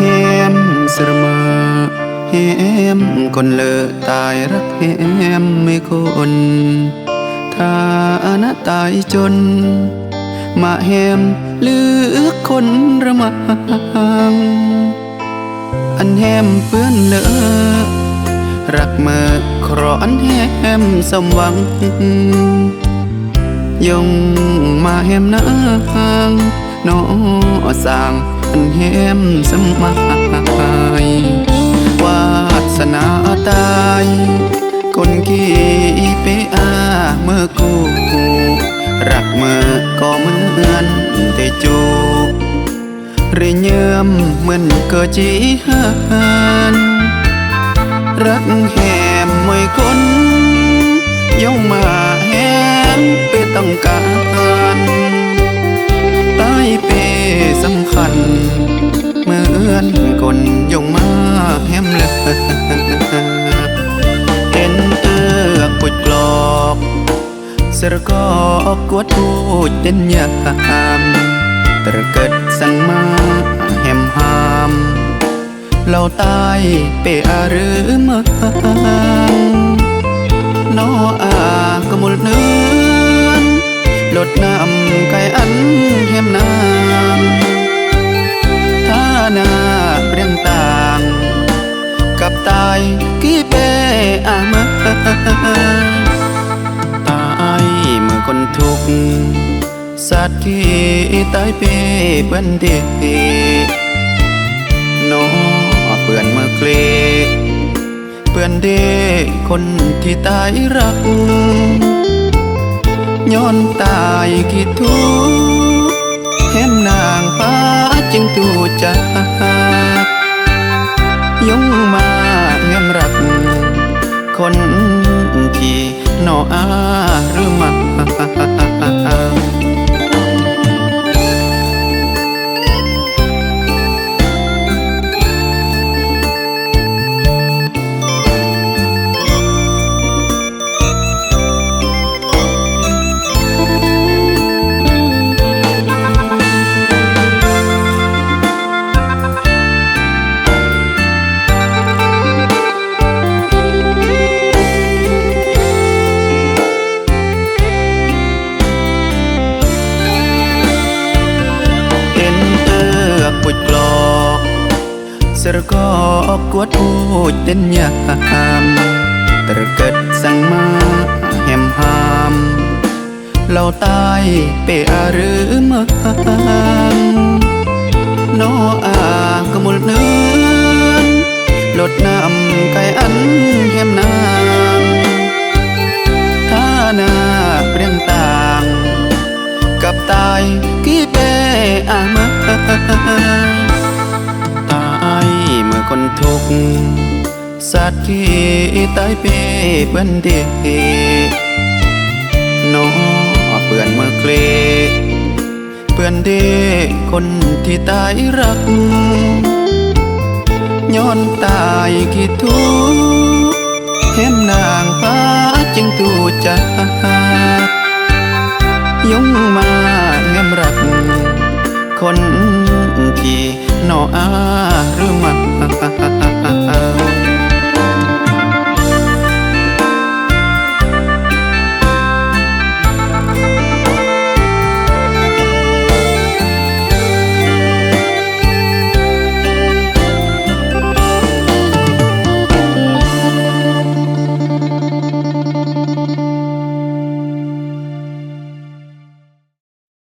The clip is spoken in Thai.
แฮมคนเลอตายรักแฮมไม่คนถ้าอนาตายจน มาแฮมเลือกคนระมัง อันแฮมเปื้อนเลอะรักเมื่อครออันแฮมสมหวังยงมาแฮมนางนอสร้างอัน แฮมสมัยวาสนาตายคนกี่ไปอาเมื่อกูรักเมื่อก็เหมือนแต่จูเรียเยื่อมเหมือนเกิดจีหันรักแฮมมวยคนยงมาแฮมไปต้องการ สำคัญเหมือนคนยงมาแฮมเลยเห็นเอือกปุดกลอกเสรก็กวดพูดเด่นยามตระเกิดสั่งมาแฮมหามเราตายเปอาหรือมังนออากมุลเนื้อ ลดน้ำไก่อันแฮมน้ำถ้านาเปรียงต่าง กับตายกี่เปอามาตายเมื่อคนทุกข์สัตว์ที่ตายเปเปื้อนเด็กนอเปื่อนเมื่อเคลเปื่อนเด็กคนที่ตายรัก ย้อนตายกี่ทุกเห็นนางฟ้าจึงตูจาก ยงมาเงียมรัก คนที่นออาหรือมา ត្រកកគួតពូចទិនញ៉ាំត្រកិតសង្មាហែមហាមលោតាយពេលអឬមើណូអាកុំលនឿនលត់ណាំកែអានហែមណា ทุกสัตว์ที่ตายเปเปื้อนเด็กนอเปื่อนเมื่อเคลเปื่อนเด็กคนที่ตายรัก ย้อนตายกี่ทุกเห็นนางฟ้าจึงตูจากยงมาเงมรัก คนที่นออา